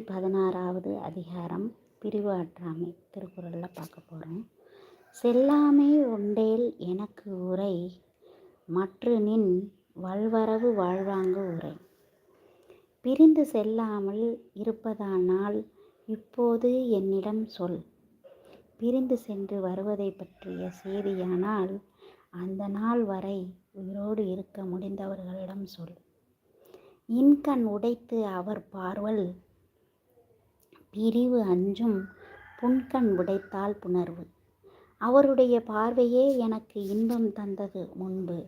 பதினாறாவது அதிகாரம் பிரிவு ஆற்றாமை திருக்குறளில் பார்க்க போகிறோம் செல்லாமை உண்டேல் எனக்கு உரை மற்று நின் வல்வரவு வாழ்வாங்கு உரை. பிரிந்து செல்லாமல் இருப்பதானால் இப்போது என்னிடம் சொல். பிரிந்து சென்று வருவதை பற்றிய செய்தியானால் அந்த நாள் வரை உயிரோடு இருக்க முடிந்தவர்களிடம் சொல். இன்கண் உடைத்து அவர் பார்வல் பிரிவு அஞ்சும் புன்கண் உடைத்தால் புணர்வு. அவருடைய பார்வையே எனக்கு இன்பம் தந்தது முன்பு.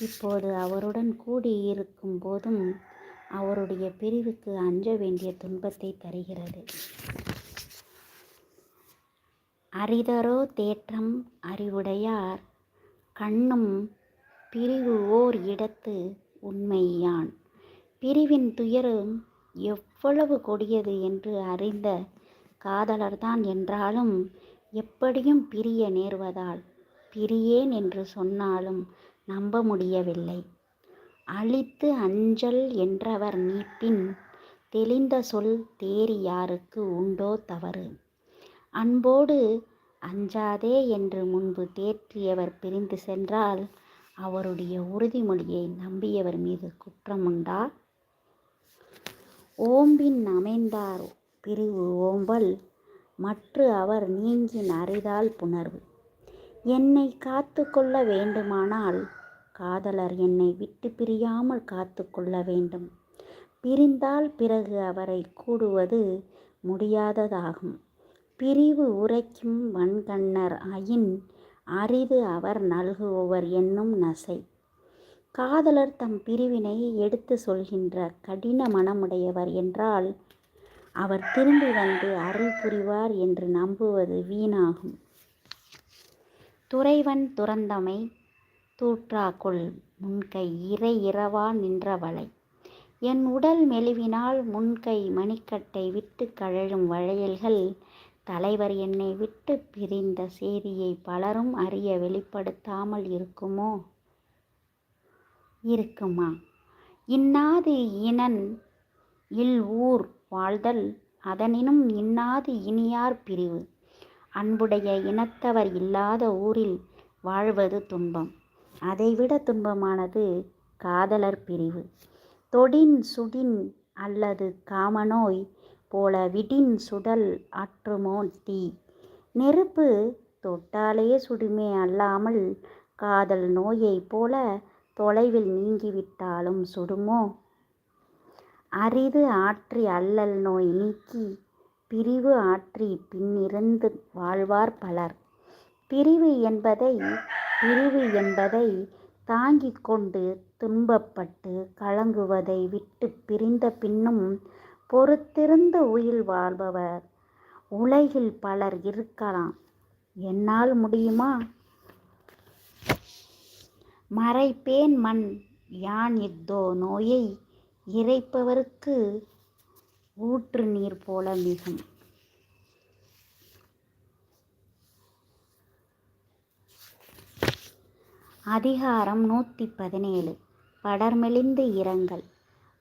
இப்போது அவருடன் கூடியிருக்கும் போதும் அவருடைய பிரிவுக்கு அஞ்ச வேண்டிய துன்பத்தை தருகிறது. அரிதரோ தேற்றம் அறிவுடையார் கண்ணும் பிரிவு ஓர் இடத்து உண்மையான். பிரிவின் துயரும் எவ்வளவு கொடியது என்று அறிந்த காதலர்தான் என்றாலும் எப்படியும் பிரிய நேர்வதால் பிரியேன் என்று சொன்னாலும் நம்ப முடியவில்லை. அழித்து அஞ்சல் என்றவர் நீப்பின் தெளிந்த சொல் தேறி யாருக்கு உண்டோ தவறு. அன்போடு அஞ்சாதே என்று முன்பு தேற்றியவர் பிரிந்து சென்றால் அவருடைய உறுதிமொழியை நம்பியவர் மீது குற்றமுண்டா? ஓம்பின் அமைந்தார்? பிரிவு ஓம்பல். மற்று அவர் நீங்கின் அறிதால் புணர்வு. என்னை காத்து கொள்ள வேண்டுமானால் காதலர் என்னை விட்டு பிரியாமல் காத்து கொள்ள வேண்டும். பிரிந்தால் பிறகு அவரை கூடுவது முடியாததாகும். பிரிவு உரைக்கும் வன்கண்ணர் ஆயின் அரிது அவர் நல்குவர் என்னும் நசை. காதலர் தம் பிரிவினை எடுத்து சொல்கின்ற கடின மனமுடையவர் என்றால் அவர் திரும்பி வந்து அருள் புரிவார் என்று நம்புவது வீணாகும். துறைவன் துறந்தமை தூற்றாக்குள் முன்கை இறை இரவா நின்றவளை. என் உடல் மெலிவினால் முன்கை மணிக்கட்டை விட்டு கழழும் வளையல்கள் தலைவர் என்னை விட்டு பிரிந்த செய்தியை பலரும் அறிய வெளிப்படுத்தாமல் இருக்குமோ? இருக்குமா? இன்னாது இனன் இல் ஊர் வாழ்தல் அதனினும் இன்னாது இனியார் பிரிவு. அன்புடைய இனத்தவர் இல்லாத ஊரில் வாழ்வது துன்பம். அதைவிட துன்பமானது காதலர் பிரிவு. தொடின் சுடின் அல்லது காமநோய் போல விடின் சுடல் ஆற்றுமோ தீ. நெருப்பு தொட்டாலே சுடுமே அல்லாமல் காதல் நோயைப் போல தொலைவில் நீங்கிவிட்டாலும் சுடுமோ? அரிது ஆற்றி அல்லல் நோய் நீக்கி பிரிவு ஆற்றி பின்னிருந்து வாழ்வார் பலர். பிரிவு என்பதை பிரிவு என்பதை தாங்கிக் கொண்டு துன்பப்பட்டு கலங்குவதை விட்டு பிரிந்த பின்னும் பொறுத்திருந்து உயிர் வாழ்பவர். உலகில் பலர் இருக்கலாம். என்னால் முடியுமா? மறைப்பேன் மண் யான் இத்தோ நோயை? இறைப்பவர்க்கு ஊற்று நீர் போல மிகும். அதிகாரம் நூற்றி பதினேழு. படர்மெலிந்து இரங்கல்.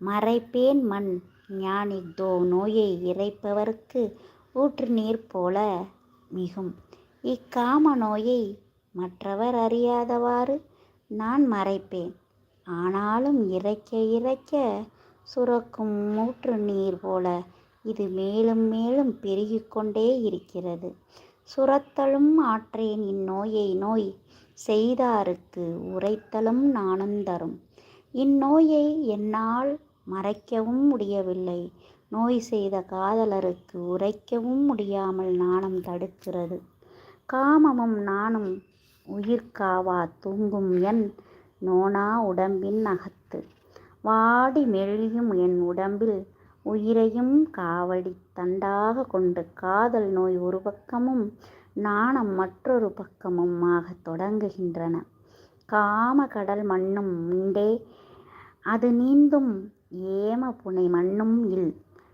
மறைப்பேன் மண் ஞானித்தோ நோயை? இறைப்பவர்க்கு ஊற்று நீர் போல மிகும். இக்காம நோயை மற்றவர் அறியாதவாறு நான் மறைப்பேன். ஆனாலும் இறைக்க இறைக்க சுரக்கும் மூற்று நீர் போல இது மேலும் மேலும் பெருகிக் கொண்டே இருக்கிறது. சுரத்தலும் ஆற்றேன் இந்நோயை நோய் செய்தாருக்கு உரைத்தலும் நானும் தரும். இந்நோயை என்னால் மறைக்கவும் முடியவில்லை. நோய் செய்த காதலருக்கு உரைக்கவும் முடியாமல் நாணம் தடுக்கிறது. காமமும் நானும் உயிர்காவா தூங்கும் என் நோனா உடம்பின் அகத்து. வாடி மெழியும் என் உடம்பில் உயிரையும் காவடி தண்டாக கொண்டு காதல் நோய் ஒரு பக்கமும் நாணம் மற்றொரு பக்கமும் ஆகத் தொடங்குகின்றன. காம கடல் மண்ணும் உண்டே அது நீந்தும் ஏம புனை மண்ணும் இல்.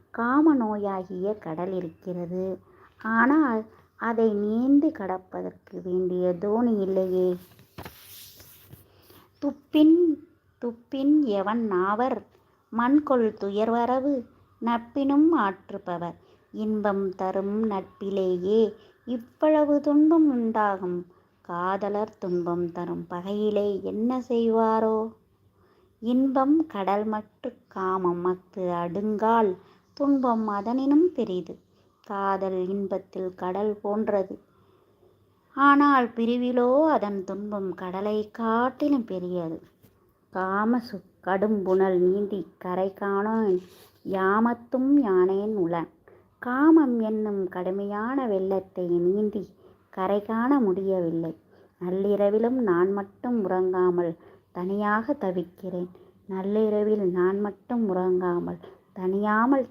காம நோயாகிய கடல் இருக்கிறது. ஆனால் அதை நீந்து கடப்பதற்கு வேண்டிய தோணி இல்லையே. துப்பின் துப்பின் எவன் நாவர்? மண்கொள் துயர்வரவு நட்பினும் ஆற்றுபவர். இன்பம் தரும் நட்பிலேயே இவ்வளவு துன்பம் உண்டாகும். காதலர் துன்பம் தரும் பகையிலே என்ன செய்வாரோ? இன்பம் கடல் மற்று காமம் மத்து அடுங்கால் துன்பம் அதனினும் பெரிது. காதல் இன்பத்தில் கடல் போன்றது. ஆனால் பிரிவிலோ அதன் துன்பம் கடலை காட்டிலும் பெரியது. காமசு கடும்புணல் நீந்தி கரை காணோன் யாமத்தும் யானேன் உளன். காமம் என்னும் கடுமையான வெள்ளத்தை நீந்தி கரை காண முடியவில்லை. நள்ளிரவிலும் நான் மட்டும் உறங்காமல் தனியாக தவிக்கிறேன். நள்ளிரவில் நான் மட்டும் உறங்காமல் தனியாமல்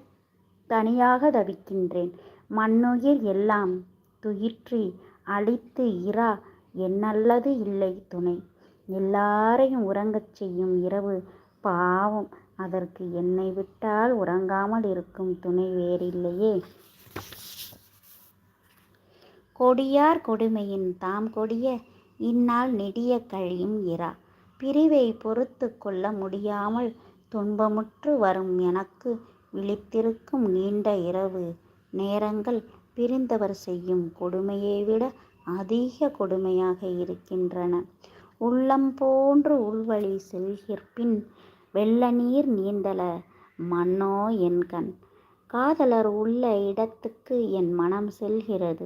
தனியாக தவிக்கின்றேன். மண்ணுயிர் எல்லாம் துயிற்றி அழித்து இரா என்னல்லது இல்லை துணை. எல்லாரையும் உறங்கச் செய்யும் இரவு பாவம். அதற்கு என்னை விட்டால் உறங்காமல் இருக்கும் துணை வேறில்லையே. கொடியார் கொடுமையின் தாம் கொடிய இந்நாள் நெடிய கழியும் இரா. பிரிவை பொறுத்து கொள்ள முடியாமல் துன்பமுற்று வரும் எனக்கு விழித்திருக்கும் நீண்ட இரவு நேரங்கள் பிரிந்தவர் செய்யும் கொடுமையை விட அதிக கொடுமையாக இருக்கின்றன. உள்ளம் போன்று உள்வழி செல்கிற்பின் வெள்ள நீர் நீந்தல மன்னோ என் கண். காதலர் உள்ள இடத்துக்கு என் மனம் செல்கிறது.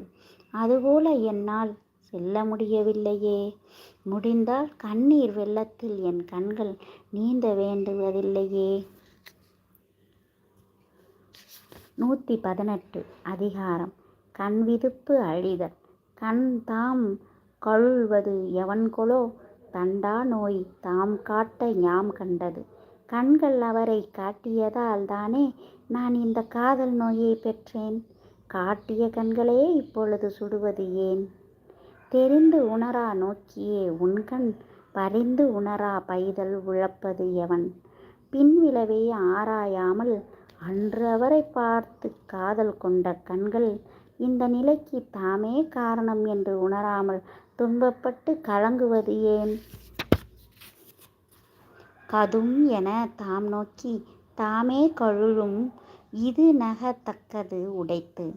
அதுபோல என்னால் செல்ல முடியவில்லையே. முடிந்தால் கண்ணீர் வெள்ளத்தில் என் கண்கள் நீந்த வேண்டுவதில்லையே. நூற்றி பதினெட்டு அதிகாரம். கண் விதுப்பு அழிதல். கண் தாம் கொள்வது எவன்கொலோ தண்டா நோய் தாம் காட்ட ஞாம் கண்டது. கண்கள் அவரை காட்டியதால் தானே நான் இந்த காதல் நோயை பெற்றேன். காட்டிய கண்களே இப்பொழுது சுடுவது ஏன்? தெரிந்து உணரா நோக்கியே உன்கண் பறிந்து உணரா பைதல் உழப்பது எவன்? பின்விளைவை ஆராயாமல் அன்று அவரை பார்த்து காதல் கொண்ட கண்கள் இந்த நிலைக்கு தாமே காரணம் என்று உணராமல் துன்பப்பட்டு கலங்குவது ஏன்? கதும் என தாம் நோக்கி தாமே கழுழும் இது நகத்தக்கது உடைத்து.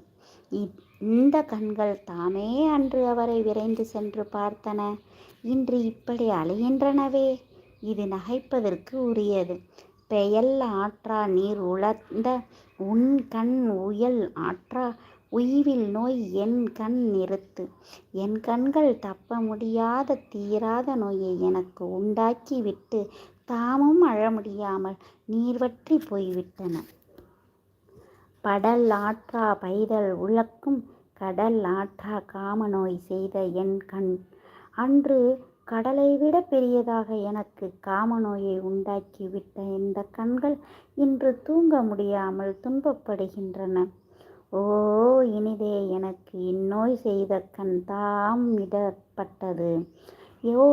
இந்த கண்கள் தாமே அன்று அவரை விரைந்து சென்று பார்த்தன. இன்று இப்படி அலைகின்றனவே இது நகைப்பதற்கு உரியது. பெயல் ஆற்றா நீர் உலர்ந்த உன் கண் உயல் ஆற்றா உய்வில் நோய் என் கண் நிறுத்து. என் கண்கள் தப்ப முடியாத தீராத நோயை எனக்கு உண்டாக்கி விட்டு தாமும் அழ முடியாமல் நீர்வற்றி போய்விட்டன. படல் ஆற்றா பைதல் உழக்கும் கடல் ஆற்றா காமநோய் செய்த என் கண். அன்று கடலை விட பெரியதாக எனக்கு காமநோயை உண்டாக்கிவிட்ட இந்த கண்கள் இன்று தூங்க முடியாமல் துன்பப்படுகின்றன. ஓ இனிதே எனக்கு இந்நோய் செய்த கண் தாம் இடப்பட்டது. யோ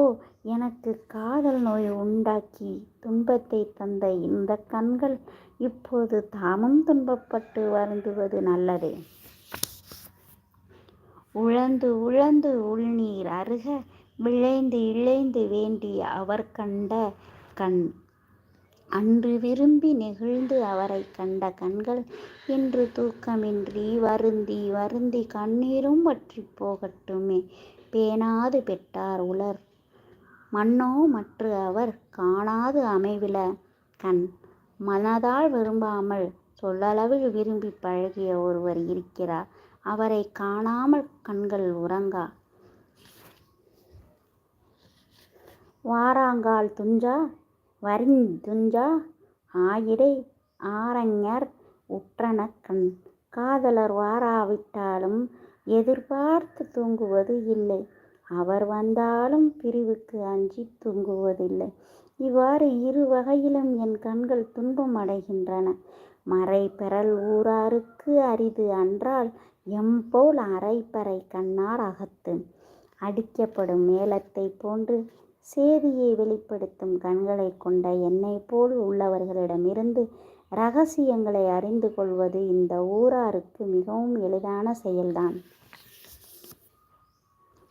எனக்கு காதல் நோய் உண்டாக்கி துன்பத்தை தந்த இந்த கண்கள் இப்போது தாமும் துன்பப்பட்டு வருந்துவது நல்லதே. உழந்து உழந்து உள்நீர் அருக விளைந்து இழைந்து வேண்டி அவர் கண்ட கண். அன்று விரும்பி நெகிழ்ந்து அவரை கண்ட கண்கள் இன்று தூக்கமின்றி வருந்தி வருந்தி கண்ணீரும் வற்றி போகட்டுமே. பேணாது பெற்றார் உலர் மண்ணோ மற்ற அவர் காணாது அமைவில கண். மனதால் விரும்பாமல் சொல்லளவில் விரும்பி பழகிய ஒருவர் இருக்கிறார் அவரை காணாமல் கண்கள் உறங்கா. வாராங்கால் துஞ்சா வரின் துஞ்சா ஆயிடை ஆரஞர் உற்றனக்கண் காதலர் வாராவிட்டாலும் எதிர்பார்த்து தூங்குவது இல்லை. அவர் வந்தாலும் பிரிவுக்கு அஞ்சி தூங்குவதில்லை. இவ்வாறு இரு வகையிலும் என் கண்கள் துன்பம் அடைகின்றன. மறை பெறல் ஊராருக்கு அரிது அன்றால் எம்போல் அரைப்பறை கண்ணார் அகத்து. அடிக்கப்படும் மேளத்தை போன்று சேதியை வெளிப்படுத்தும் கண்களை கொண்ட என்னை போல் உள்ளவர்களிடமிருந்து ரகசியங்களை அறிந்து கொள்வது இந்த ஊராருக்கு மிகவும் எளிதான செயல்தான்.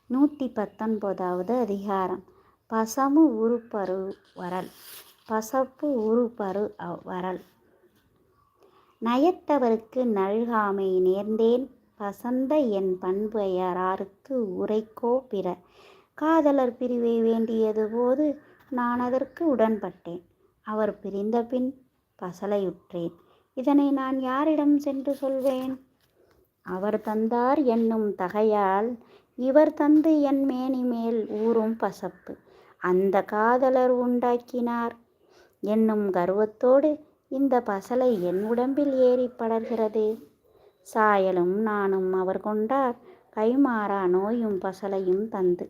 நூற்றி பத்தொன்பதாவது அதிகாரம். பசமு உருப்பரு வரல். பசப்பு உருப்பரு வரல். நயத்தவருக்கு நல்காமை நேர்ந்தேன். பசந்த என் பண்பையராருக்கு உரைக்கோ பிற. காதலர் பிரிவை வேண்டியது போது நான் அதற்கு உடன்பட்டேன். அவர் பிரிந்த பின் பசலையுற்றேன். இதனை நான் யாரிடம் சென்று சொல்வேன்? அவர் தந்தார் என்னும் தகையால் இவர் தந்து என் மேனி மேல் ஊறும் பசப்பு. அந்த காதலர் உண்டாக்கினார். என்னும் கர்வத்தோடு இந்த பசலை என் உடம்பில் ஏறி படர்கிறது. சாயலும் நானும் அவர் கொண்டார். கைமாறா நோயும் பசலையும் தந்து.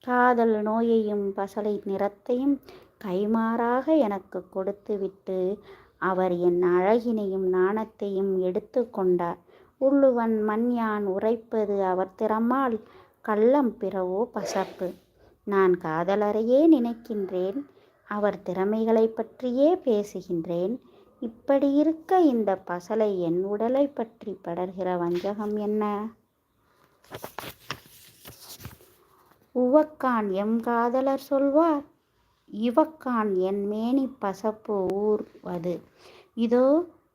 காதல் நோயையும் பசலை நிறத்தையும் கைமாறாக எனக்கு கொடுத்துவிட்டு அவர் என் அழகினையும் நாணத்தையும் எடுத்து கொண்டார். உள்ளுவன் மண் யான் உரைப்பது அவர் திறமால் கள்ளம் பிறவோ பசப்பு. நான் காதலரையே நினைக்கின்றேன் அவர் திறமைகளை பற்றியே பேசுகின்றேன். இப்படி இருக்க இந்த பசலை என் உடலை பற்றி படர்கிற வஞ்சகம் என்ன? உவக்கான் எம் காதலர் சொல்வார் இவக்கான் என் மேனி பசப்பு ஊர்வது. இதோ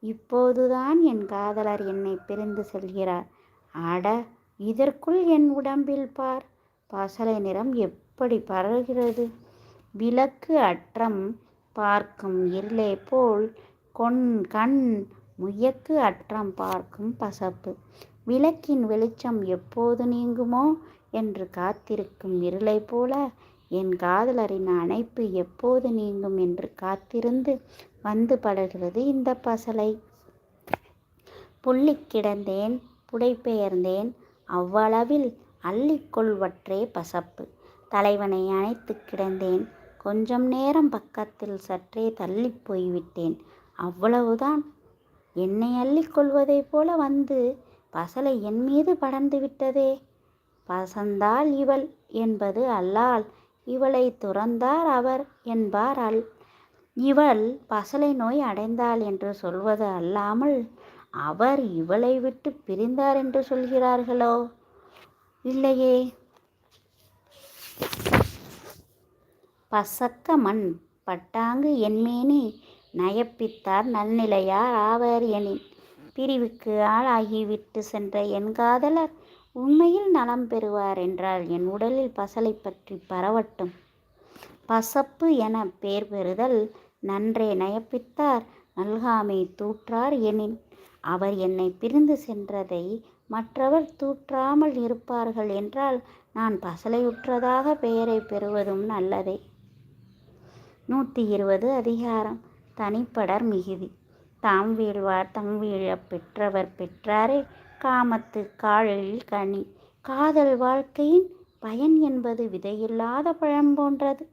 இப்போதுதான் என் காதலர் என்னை பிரிந்து செல்கிறார். அட இதற்குள் என் உடம்பில் பார் பசலை நிறம் எப்படி பரவுகிறது? விளக்கு அற்றம் பார்க்கும் இருளே போல் கொன் கண் முயக்கு அற்றம் பார்க்கும் பசப்பு. விளக்கின் வெளிச்சம் எப்போது நீங்குமோ என்று காத்திருக்கும் இருளை போல என் காதலரின் அணைப்பு எப்போது நீங்கும் என்று காத்திருந்து வந்து படர்கிறது இந்த பசலை. புள்ளிக் கிடந்தேன் புடைபெயர்ந்தேன் அவ்வளவில் அள்ளிக்கொள்வற்றே பசப்பு. தலைவனை அணைத்து கிடந்தேன் கொஞ்சம் நேரம் பக்கத்தில் சற்றே தள்ளி போய்விட்டேன். அவ்வளவுதான். என்னை அள்ளிக்கொள்வதைப் போல வந்து பசலை என் மீது படர்ந்து விட்டதே. பசந்தாள் இவள் என்பது அல்லால் இவளை துறந்தார் அவர் என்பார் அல் இவள் பசலை நோய் அடைந்தாள் என்று சொல்வது அல்லாமல் அவர் இவளை விட்டு பிரிந்தார் என்று சொல்கிறார்களோ? இல்லையே. பசக்க மண் பட்டாங்கு என்மேனி நயப்பித்தார் நல்நிலையார் ஆவர் எனின். பிரிவுக்கு ஆளாகிவிட்டு சென்ற என் காதலர் உண்மையில் நலம் பெறுவார் என்றால் என் உடலில் பசலை பற்றி பரவட்டும். பசப்பு என பேர் பெறுதல் நன்றே நயப்பித்தார் நல்காமை தூற்றார் எனின் அவர் என்னை பிரிந்து சென்றதை மற்றவர் தூற்றாமல் இருப்பார்கள் என்றால் நான் பசலையுற்றதாக பெயரை பெறுவதும் நல்லதே. நூற்றி இருபது அதிகாரம். தனிப்படர் மிகுதி. தாம் வீழ்வார் தம் வீழப் பெற்றவர் பெற்றாரே. காமத்து காழலில் கனி. காதல் வாழ்க்கையின் பயன் என்பது விதையில்லாத பழம் போன்றது.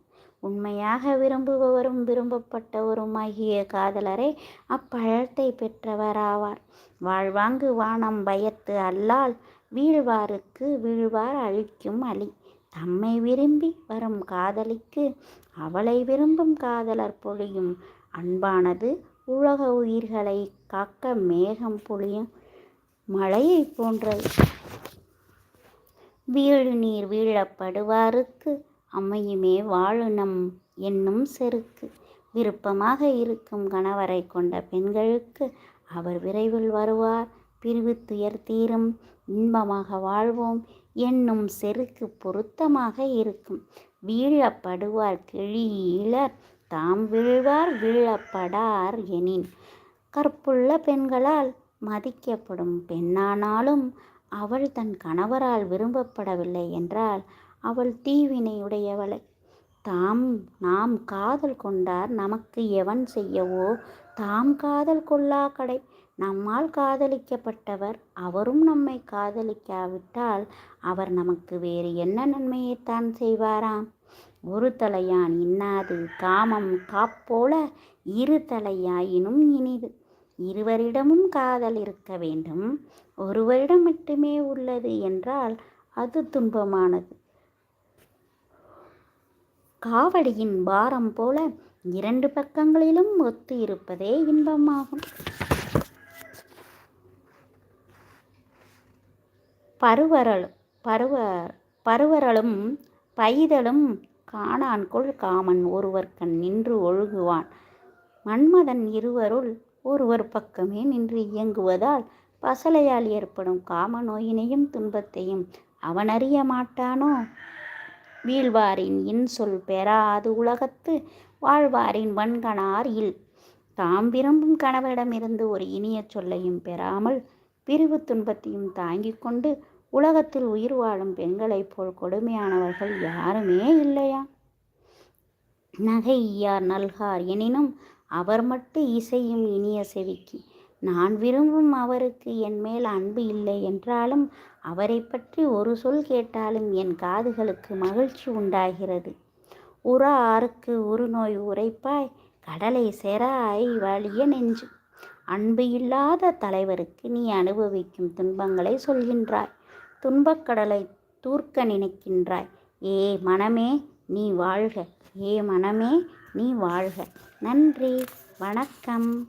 உண்மையாக விரும்புபவரும் விரும்பப்பட்டவருமாகிய காதலரே அப்பழத்தை பெற்றவராவார். வாழ்வாங்கு வானம் பயத்து அல்லால் வீழ்வாருக்கு வீழ்வார் அழிக்கும் அழி தம்மை விரும்பி வரும் காதலிக்கு அவளை விரும்பும் காதலர் பொழியும் அன்பானது உலக உயிர்களை காக்க மேகம் பொழியும் மழையை போன்றது. வீழு நீர் வீழப்படுவாருக்கு அமையுமே வாழுனம் என்னும் செருக்கு. விருப்பமாக இருக்கும் கணவரை கொண்ட பெண்களுக்கு அவர் விரைவில் வருவார். பிரிவு துயர் தீரும் இன்பமாக வாழ்வோம் என்னும் செருக்கு பொருத்தமாக இருக்கும். வீழப்படுவார் கிழியிலர் தாம் வீழ்வார் வீழப்படார் எனின். கற்புள்ள பெண்களால் மதிக்கப்படும் பெண்ணானாலும் அவள் தன் கணவரால் விரும்பப்படவில்லை என்றால் அவள் தீவினையுடையவளை. தாம் நாம் காதல் கொண்டார் நமக்கு எவன் செய்யவோ தாம் காதல் கொள்ளா கடை. நம்மால் காதலிக்கப்பட்டவர் அவரும் நம்மை காதலிக்காவிட்டால் அவர் நமக்கு வேறு என்ன நன்மையைத்தான் செய்வாராம்? ஒரு தலையான் இன்னாது காமம் காப்போல இரு தலையாயினும் இனிது. இருவரிடமும் காதல் இருக்க வேண்டும். ஒருவரிடம் மட்டுமே உள்ளது என்றால் அது துன்பமானது. காவடியின் பாரம் போல இரண்டு பக்கங்களிலும் ஒத்து இருப்பதே இன்பமாகும். பருவரல் பருவ பருவரலும் பைதலும் காணான்கொள் காமன் ஒருவர்கண் நின்று ஒழுகுவான். மன்மதன் இருவருள் ஒருவர் பக்கமே நின்று இயங்குவதால் பசலையால் ஏற்படும் காம நோயினையும் துன்பத்தையும் அவன் அறிய மாட்டானோ? வீழ்வாரின் இன்சொல் பெறாது உலகத்து வாழ்வாரின் வன்கணார் இல். தாம் விரும்பும் கணவரிடமிருந்து ஒரு இனிய சொல்லையும் பெறாமல் பிரிவு துன்பத்தையும் தாங்கிக் கொண்டு உலகத்தில் உயிர் வாழும் பெண்களைப் போல் கொடுமையானவர்கள் யாருமே இல்லையா? நகை ஈயார் நல்கார் எனினும் அவர் மட்டும் இசையும் இனிய செவிக்கு. நான் விரும்பும் அவருக்கு என் மேல் அன்பு இல்லை என்றாலும் அவரை பற்றி ஒரு சொல் கேட்டாலும் என் காதுகளுக்கு மகிழ்ச்சி உண்டாகிறது. உற ஆறுக்கு ஒரு நோய் உரைப்பாய் கடலை செராய் வலிய நெஞ்சு. அன்பு இல்லாத தலைவருக்கு நீ அனுபவிக்கும் துன்பங்களை சொல்கின்றாய். துன்பக்கடலை தூர்க்க நினைக்கின்றாய். ஏ மனமே நீ வாழ்க. ஏ மனமே நீ வாழ்க. நன்றி. வணக்கம்.